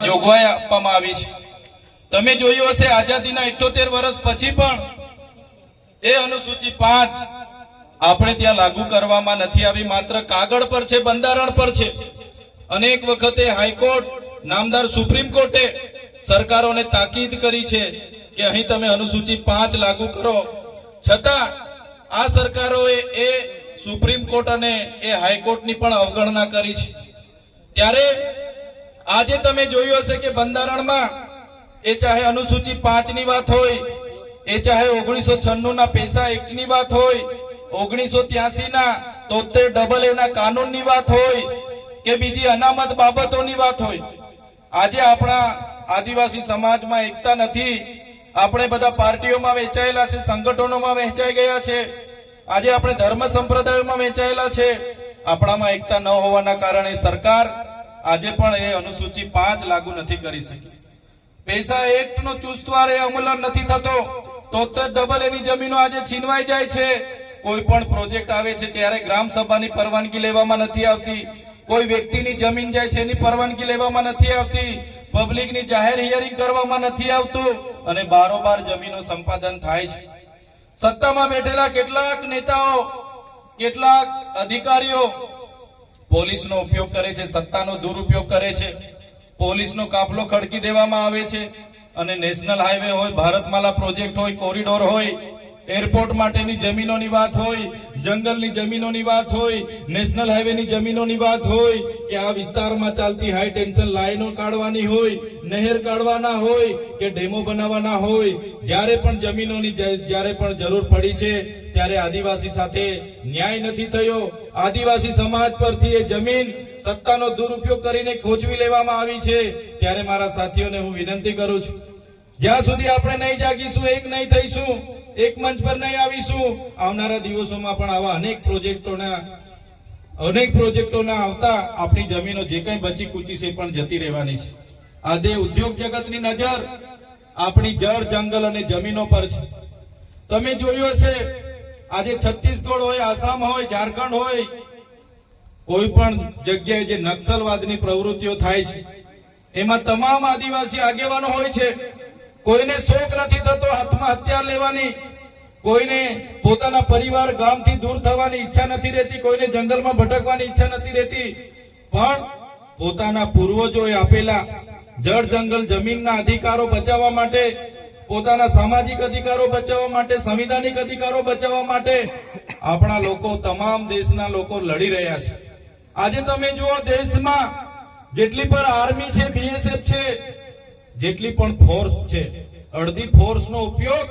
જોગવાઈ આપવામાં આવી છે. તમે જોયું હશે આઝાદીના ઇઠોતેર વર્ષ પછી પણ એ અનુસૂચિ પાંચ આપણે ત્યાં લાગુ કરવામાં નથી આવી. માત્ર કાગળ પર છે, બંધારણ પર છે. અનેક વખતે હાઈકોર્ટ, નામદાર સુપ્રીમ કોર્ટે સરકારોને તાકીદ કરી છે કે અહીં તમે અનુસૂચિ પાંચ લાગુ કરો. છતાં આ સરકારોએ એ સુપ્રીમ કોર્ટ અને એ હાઈકોર્ટની પણ અવગણના કરી છે. ત્યારે આજે તમે જોયું હશે કે બંધારણમાં એ ચાહે અનુસૂચિ પાંચની વાત હોય, એ ચાહે ઓગણીસો છન્નું ના પૈસા એક્ટની વાત હોય, ઓગણીસો ત્યાસી ના તોતેર ડબલ એ ના કાનૂનની વાત હોય કે બીજી અનામત બાબતોની વાત હોય. આજે આપણા આદિવાસી સમાજમાં એકતા નથી. આપણે બધા પાર્ટીઓમાં વહેંચાયેલા છે, સંગઠનોમાં વહેંચાઈ ગયા છે. આજે આપણે ધર્મ સંપ્રદાયોમાં વહેંચાયેલા છે. આપણામાં એકતા ન હોવાના કારણે સરકાર આજે પણ એ અનુસૂચિ પાંચ લાગુ નથી કરી શકી. પૈસા એક્ટ નો ચુસ્તવાર એ અમલ નથી થતો, તો ડબલ એની જમીનો આજે છીનવાઈ જાય છે. કોઈ પણ પ્રોજેક્ટ આવે છે ત્યારે ગ્રામ સભાની પરવાનગી લેવામાં નથી આવતી. કોઈ વ્યક્તિની જમીન જાય છે એની પરવાનગી લેવામાં નથી આવતી. પબ્લિકની જાહેર હિયરિંગ કરવામાં નથી આવતું અને બારોબાર જમીનો સંપાદન થાય છે. સત્તામાં બેઠેલા કેટલાક નેતાઓ, કેટલાક અધિકારીઓ પોલીસનો ઉપયોગ કરે છે, સત્તાનો દુરુપયોગ કરે છે. પોલીસનો કાફલો ખડકી દેવામાં આવે છે. અને નેશનલ હાઈવે હોય, ભારતમાલા પ્રોજેક્ટ હોય, કોરિડોર હોય એરપોર્ટ માટેની જમીનોની વાત હોય, જંગલની જમીનોની વાત હોય, નેશનલ હાઈવેની જમીનોની વાત હોય, કે આ વિસ્તારમાં ચાલતી હાઈ ટેન્શન લાઈનો કાઢવાની હોય, નહેર કાઢવાના હોય, કે ડેમો બનાવવાના હોય, જ્યારે પણ જમીનોની જ્યારે પણ જરૂર પડી છે, ત્યારે આદિવાસી સાથે ન્યાય નથી થયો. આદિવાસી સમાજ પરથી એ જમીન સત્તાનો દુરુપયોગ કરીને ખોચવી લેવામાં આવી છે. ત્યારે મારા સાથીઓને હું વિનંતી કરું છું જ્યાં સુધી આપણે નહીં જાગીશું, એક નહીં થઈશું, એક મંચ પર નહીં આવીશું, આવનારા દિવસોમાં પણ આવા અનેક પ્રોજેક્ટોના અનેક પ્રોજેક્ટોના આવતા આપણી જમીનો જે કંઈ બચી કૂચી છે પણ જતી રહેવાની છે. આજે ઉદ્યોગ જગતની નજર આપણી જળ, જંગલ અને જમીનો પર છે. તમે જોયું હશે, આજે છત્તીસગઢ હોય, આસામ હોય, ઝારખંડ હોય, કોઈ પણ જગ્યાએ જે નક્સલવાદની પ્રવૃત્તિઓ થાય છે, એમાં તમામ આદિવાસી આગેવાનો હોય છે. કોઈને શોક નથી થતો આત્મહત્યા લેવાની, કોઈને પોતાના પરિવાર ગામથી દૂર થવાની ઈચ્છા નથી રહેતી, કોઈને જંગલમાં ભટકવાની ઈચ્છા નથી રહેતી. પણ પોતાના પૂર્વજોએ આપેલા જળ જંગલ જમીનના અધિકારો બચાવવા માટે, પોતાના સામાજિક અધિકારો બચાવવા માટે, સંવિધાનિક અધિકારો બચાવવા માટે આપણા લોકો, તમામ દેશના લોકો લડી રહ્યા છે. આજે તમે જુઓ, દેશમાં જેટલી પણ આર્મી છે બીએસએફ છે જેટલી પણ ફોર્સ છે, અડધી ફોર્સનો ઉપયોગ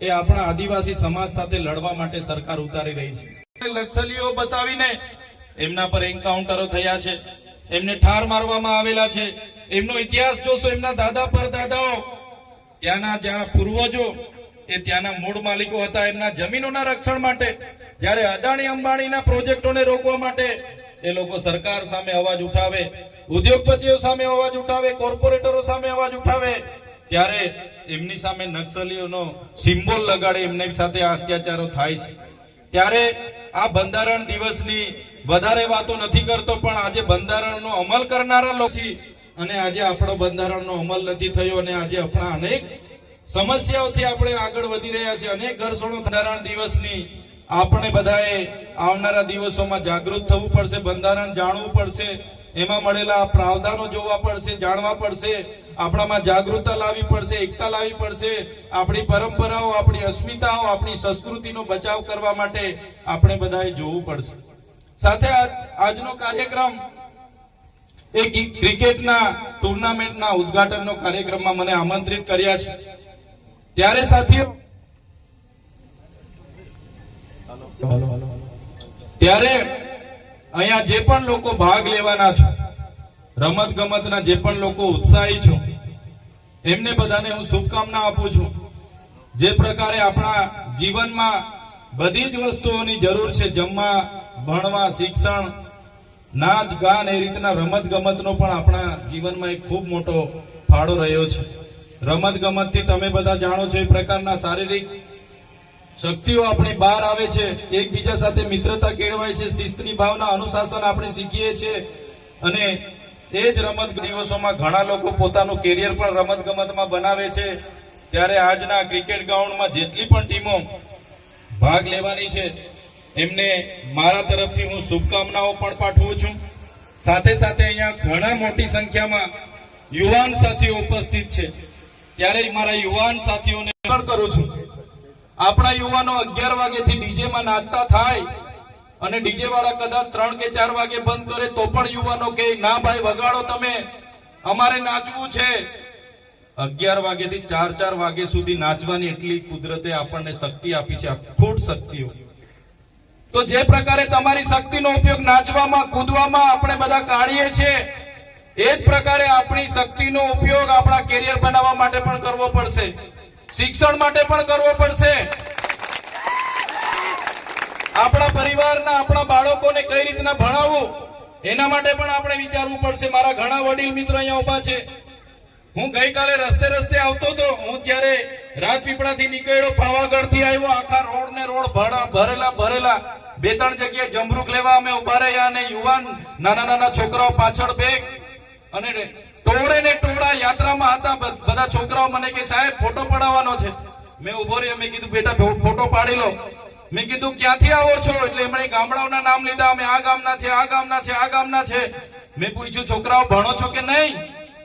એ આપણા આદિવાસી સમાજ સાથે લડવા માટે સરકાર ઉતારી રહી છે. નક્સલીઓ બતાવીને એમના પર એન્કાઉન્ટરો થયા છે, એમને ઠાર મારવામાં આવેલા છે. એમનો ઇતિહાસ જોશો, એમના દાદા પર દાદાઓ ત્યાંના જ્યાં પૂર્વજો, એ ત્યાંના મૂળ માલિકો હતા, એમના જમીનોના રક્ષણ માટે. જ્યારે અદાણી અંબાણીના પ્રોજેક્ટોને રોકવા માટે એ લોકો સરકાર સામે અવાજ ઉઠાવે ઉદ્યોગપતિઓ સામે અવાજ ઉઠાવે, કોર્પોરેટરો સામે અવાજ ઉઠાવે, ત્યારે એમની સામે નક્સલીઓનો સિમ્બોલ લગાડે, એમની સાથે અત્યાચારો થાય છે. ત્યારે આ બંધારણ દિવસની વધારે વાતો નથી કરતો, પણ આજે બંધારણનો અમલ કરનારા લોકો અને આજે આપણો બંધારણનો અમલ નથી થયો અને આજે આપણા અનેક સમસ્યાઓથી આપણે આગળ વધી રહ્યા છે અનેક ઘર્ષણો બંધારણ દિવસની આપણે બધાએ આવનારા દિવસોમાં જાગૃત થવું પડશે, બંધારણ જાણવું પડશે, એમાં મળેલા પ્રાવધાનો જોવા પડશે, જાણવા પડશે, આપણામાં જાગૃતતા લાવવી પડશે, એકતા લાવવી પડશે, આપણી પરંપરાઓ, આપણી અસ્મિતાઓ, આપણી સંસ્કૃતિનો બચાવ કરવા માટે આપણે બધાએ જોવું પડશે. સાથે આજનો કાર્યક્રમ એ ક્રિ- ક્રિકેટના ટુર્નામેન્ટના ઉદ્ઘાટનનો કાર્યક્રમમાં મને આમંત્રિત કર્યા છે. ત્યારે સાથીઓ ત્યારે અહીંયા જે પણ લોકો ભાગ લેવાના છે રમત ગમતના જે પણ લોકો ઉત્સાહી છો, એમને બધાને હું શુભકામના આપું છું. જે પ્રકારે આપણા જીવનમાં બધી જ વસ્તુઓની જરૂર છે, જમવા, ભણવા, શિક્ષણ, નાચ, ગાન, એ રીતના રમત ગમતનો પણ આપણા જીવનમાં એક ખૂબ મોટો ફાળો રહ્યો છે. રમત ગમતથી તમે બધા જાણો છો એ પ્રકારના શારીરિક શક્તિઓ આપણી બહાર આવે છે, એકબીજા સાથે મિત્રતા કેળવાય છે, શિસ્તની ભાવના અનુશાસન આપણે શીખીએ છીએ. અને એ જ રમત દિવસોમાં ઘણા લોકો પોતાનું કેરિયર પણ રમત ગમતમાં બનાવે છે. ત્યારે આજના ક્રિકેટ ગ્રાઉન્ડમાં જેટલી પણ ટીમો ભાગ લેવાની છે, એમને મારા તરફથી હું શુભકામનાઓ પણ પાઠવું છું. સાથે સાથે અહીંયા ઘણા મોટી સંખ્યામાં યુવાન સાથીઓ ઉપસ્થિત છે. ત્યારે મારા યુવાન સાથીઓને કરું છું. આપણા યુવાનો અગિયાર વાગ્યાથી ડીજેમાં નાચતા થાય અને ડીજે વાળા કદાચ ત્રણ કે ચાર વાગે બંધ કરે તો પણ યુવાનો કે ના ભાઈ, વગાડો તમે. અમારે નાચવું છે. અગિયાર વાગ્યાથી ચાર ચાર વાગે સુધી નાચવાની એટલી કુદરતે આપણને શક્તિ આપી છે, અખૂટ શક્તિઓ. તો જે પ્રકારે તમારી શક્તિનો ઉપયોગ નાચવામાં, કૂદવામાં આપણે બધા કાઢીએ છીએ, એ જ પ્રકારે આપણી શક્તિનો ઉપયોગ આપણા કેરિયર બનાવવા માટે પણ કરવો પડશે. શિક્ષણ માટે પણ કરવો પડશે. આપણા પરિવારના આપણા બાળકોને કઈ રીતના ભણાવવું, એના માટે પણ આપણે વિચારવું પડશે. મારા ઘણા વડીલ મિત્રો અહીંયા ઊભા છે. હું ગઈકાલે રસ્તે રસ્તે આવતો હતો. હું ત્યારે રાજપીપળાથી નીકળ્યો પાવાગઢથી આવ્યો. આખા રોડ ને રોડ ભરા- ભરેલા ભરેલા. બે, ત્રણ જગ્યાએ જમરૂક લેવા અમે ઊભા રહ્યા અને યુવાન, નાના નાના છોકરાઓ પાછળ બેગ અને ટોળે ને ટોળા યાત્રામાં હતા. બધા છોકરાઓ મને કે, સાહેબ, ફોટો પડાવવાનો છે. મેં ઊભો રહ્યો, મેં કીધું, બેટા ફોટો પાડી લો. મેં કીધું, ક્યાંથી આવો છો? એટલે એમણે ગામડાઓના નામ લીધા, અમે આ ગામના છે, આ ગામના છે, આ ગામના છે. મેં પૂછ્યું, છોકરાઓ ભણો છો કે નહીં?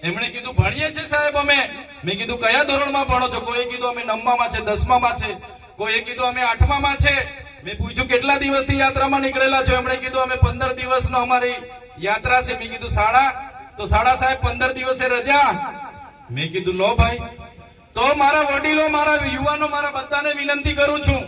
એમણે કીધું, ભણીએ છીએ સાહેબ અમે. મેં કીધું, કયા ધોરણમાં ભણો છો? કોઈ કીધું, અમે નવમામાં છે, દસમામાં છે. કોઈ કીધું, અમે આઠમામાં છે. મેં પૂછ્યું, કેટલા દિવસથી યાત્રામાં નીકળેલા છો? એમણે કીધું, અમે પંદર દિવસનો અમારી યાત્રા છે. મેં કીધું, શાળા? તો શાળા સાહેબ, પંદર દિવસે રજા. મેં કીધું, લો ભાઈ. તો મારા વડીલો, મારા યુવાનો, મારા બધાને વિનંતી કરું છું,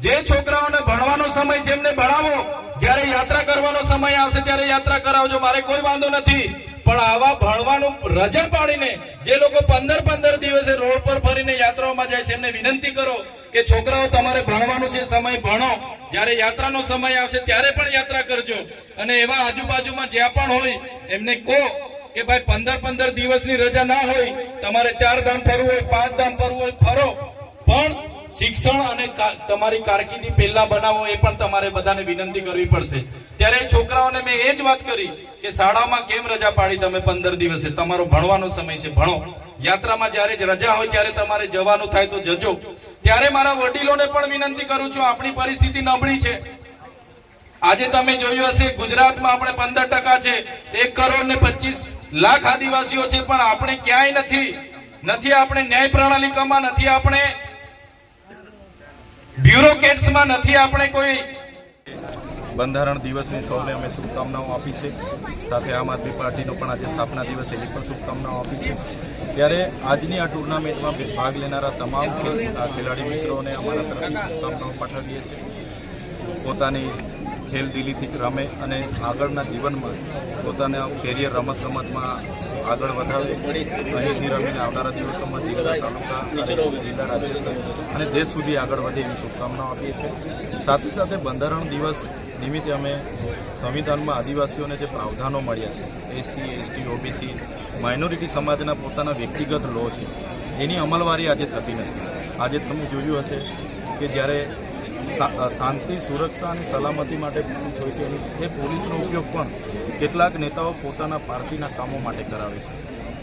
જે છોકરાઓને ભણવાનો સમય છે એમને ભણાવો, જ્યારે યાત્રા કરવાનો સમય આવશે ત્યારે યાત્રા કરાવજો, મારે કોઈ વાંધો નથી. પણ આવા ભણવાનું રજા પાડીને, જે લોકો પંદર પંદર દિવસે રોડ પર ફરીને યાત્રાઓમાં જાય છે, એમને વિનંતી કરો કે છોકરાઓ, તમારે ભણવાનું છે, સમય ભણો. જ્યારે યાત્રાનો સમય આવશે, ત્યારે પણ યાત્રા કરજો. અને એવા આજુબાજુમાં જ્યાં પણ હોય, એમને કહો કે ભાઈ પંદર પંદર દિવસની રજા ના હોય, તમારે ચાર ધામ ફરવું હોય, પાંચ ધામ ફરવું હોય, ફરો. પણ શિક્ષણ અને તમારી કારકિર્દી પહેલા બનાવો એ પણ તમારે બધાને વિનંતી કરવી પડશે. ત્યારે છોકરાઓને મેં એ જ વાત કરી કે શાળામાં કેમ રજા પાડી તમે પંદર દિવસે? તમારો ભણવાનો સમય છે, ભણો. યાત્રામાં જ્યારે રજા હોય ત્યારે તમારે જવાનું થાય તો જજો. ત્યારે મારા વડીલોને પણ વિનંતી કરું છું, આપણી પરિસ્થિતિ નબળી છે. આજે તમે જોયું હશે, ગુજરાતમાં આપણે પંદર ટકા છે, એક કરોડ ને પચીસ લાખ આદિવાસીઓ છે, પણ આપણે ક્યાંય નથી. નથી આપણે ન્યાય પ્રણાલિકામાં, નથી આપણે બ્યુરોક્રેટ્સમાં નથી આપણે કોઈ બંધારણ દિવસની સૌને અમે શુભકામનાઓ આપી છે. સાથે આમ આદમી પાર્ટીનો પણ આજે સ્થાપના દિવસ એની પણ શુભકામનાઓ આપી છે. ત્યારે આજની આ ટુર્નામેન્ટમાં ભાગ લેનારા તમામ ખેલાડી મિત્રોને અમારા તરફથી શુભકામનાઓ પાઠવીએ છીએ. પોતાની ખેલદિલીથી રમે અને આગળના જીવનમાં પોતાના કેરિયર રમત ગમતમાં આગળ વધારે અહીંથી રમીને આવનારા દિવસોમાં જિલ્લા તાલુકા જિલ્લા રાજ્ય અને દેશ સુધી આગળ વધે એવી શુભકામનાઓ આપીએ છીએ. સાથે સાથે બંધારણ દિવસ નિમિત્તે અમે સંવિધાનમાં આદિવાસીઓને જે પ્રાવધાનો મળ્યા છે એસસી એસટી ઓબીસી માઇનોરિટી સમાજના પોતાના વ્યક્તિગત લો છે, એની અમલવારી આજે થતી નથી. આજે તમે જોયું હશે કે જ્યારે શાંતિ, સુરક્ષા અને સલામતી માટે પોલીસ હોય છે એ પોલીસનો ઉપયોગ પણ કેટલાક નેતાઓ પોતાના પાર્ટીના કામો માટે કરાવે છે.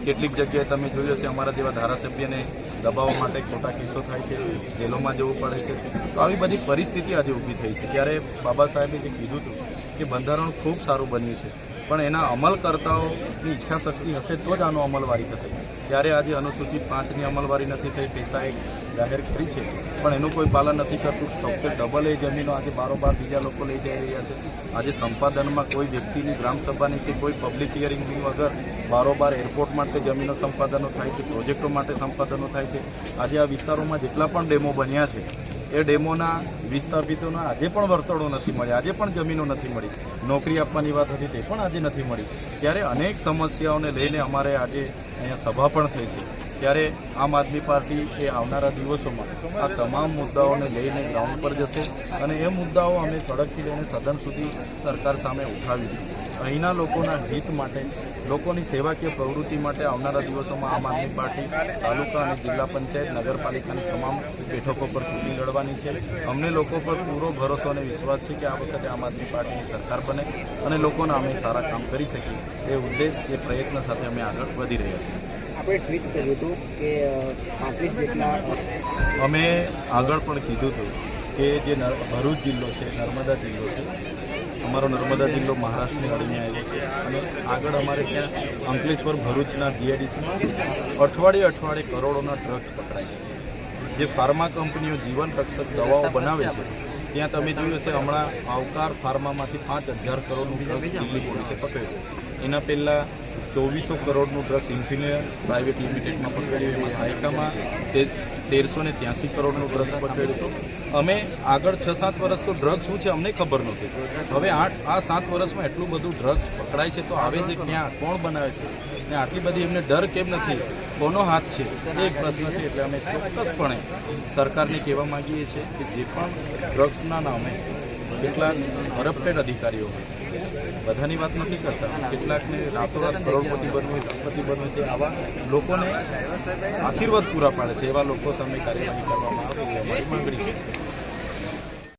કેટલીક જગ્યાએ તમે જોયું હશે અમારા જેવા ધારાસભ્યને દબાવવા માટે ખોટા કેસો થાય છે, જેલોમાં જવું પડે છે. તો આવી બધી પરિસ્થિતિ આજે ઊભી થઈ છે. ત્યારે બાબા સાહેબે જે કીધું હતું કે બંધારણ ખૂબ સારું બન્યું છે, પણ એના અમલકર્તાઓની ઈચ્છા શક્તિ હશે તો જ આનો અમલવારી થશે. ત્યારે આજે અનુસૂચિત પાંચની અમલવારી નથી થઈ પૈસા એક જાહેર કરી છે. પણ એનું કોઈ પાલન નથી કરતું. ફક્ત ડબલ એ જમીનો આજે બારોબાર બીજા લોકો લઈ જઈ રહ્યા છે. આજે સંપાદનમાં કોઈ વ્યક્તિની ગ્રામસભાની કે કોઈ પબ્લિક હિયરિંગની વગર બારોબાર એરપોર્ટ માટે જમીનો સંપાદનો થાય છે, પ્રોજેક્ટો માટે સંપાદનો થાય છે. આજે આ વિસ્તારોમાં જેટલા પણ ડેમો બન્યા છે એ ડેમોના વિસ્થાપિતોના આજે પણ વર્તળો નથી મળ્યા, આજે પણ જમીનો નથી મળી. નોકરી આપવાની વાત હતી તે પણ આજે નથી મળી. ત્યારે અનેક સમસ્યાઓને લઈને અમારે આજે અહીંયા સભા પણ થઈ છે. ત્યારે આમ આદમી પાર્ટી એ આવનારા દિવસોમાં આ તમામ મુદ્દાઓને લઈને ગ્રાઉન્ડ પર જશે અને એ મુદ્દાઓ અમે સડકથી લઈને સદન સુધી સરકાર સામે ઉઠાવીશું. અહીંના લોકોના હિત માટે લોકોની સેવાકીય પ્રવૃત્તિ માટે આવનારા દિવસોમાં આમ આદમી પાર્ટી તાલુકા અને જિલ્લા પંચાયત નગરપાલિકાની તમામ બેઠકો પર ચૂંટણી લડવાની છે. અમને લોકો પર પૂરો ભરોસો અને વિશ્વાસ છે કે આ વખતે આમ આદમી પાર્ટીની સરકાર બને અને લોકોના અમે સારા કામ કરી શકીએ. એ ઉદ્દેશ એ પ્રયત્ન સાથે અમે આગળ વધી રહ્યા છીએ. આપણે ટ્વીટ કર્યું હતું કે પાંત્રીસ જેટલા અમે આગળ પણ કીધું હતું કે જે ભરૂચ જિલ્લો છે નર્મદા જિલ્લો છે અમારો નર્મદા જિલ્લો મહારાષ્ટ્રની અડીને આવેલો છે. અને આગળ અમારે ત્યાં અંકલેશ્વર ભરૂચના જીઆઈડીસીમાં અઠવાડિયે અઠવાડિયે કરોડોના ડ્રગ્સ પકડાય છે. જે ફાર્મા કંપનીઓ જીવન રક્ષક દવાઓ બનાવે છે, ત્યાં તમે જોયું હશે, હમણાં આવકાર ફાર્મામાંથી પાંચ હજાર કરોડનું ડ્રગ્સ દિલ્હી પોલીસે પકડ્યું. એના પહેલાં ચોવીસો કરોડનું ડ્રગ્સ ઇન્ફિનિયર પ્રાઇવેટ લિમિટેડમાં પકડ્યું. એમાં સાયકામાં તે તેરસો ને ત્યાસી કરોડનો ડ્રગ્સ પકડ્યો હતો. અમે આગળ છ સાત વર્ષ તો ડ્રગ્સ શું છે અમને ખબર નહોતી. હવે આઠ, આ સાત વર્ષમાં એટલું બધું ડ્રગ્સ પકડાય છે તો આવે છે ક્યાં? કોણ બનાવે છે? ને આટલી બધી એમને ડર કેમ નથી? કોનો હાથ છે? એ એક પ્રશ્ન છે એટલે અમે ચોક્કસપણે સરકારને કહેવા માંગીએ છીએ કે જે પણ ડ્રગ્સના નામે કેટલાક કરપ્ટેડ અધિકારીઓ બધાની વાત નથી કરતા. કેટલાકને રાતોરાત કરોડપતિ બનવું લાખપતિ બનવું છે, આવા લોકોને આશીર્વાદ પૂરા પાડે છે, એવા લોકો સામે કાર્યવાહી કરવામાં આવે એ અમારી માંગણી છે.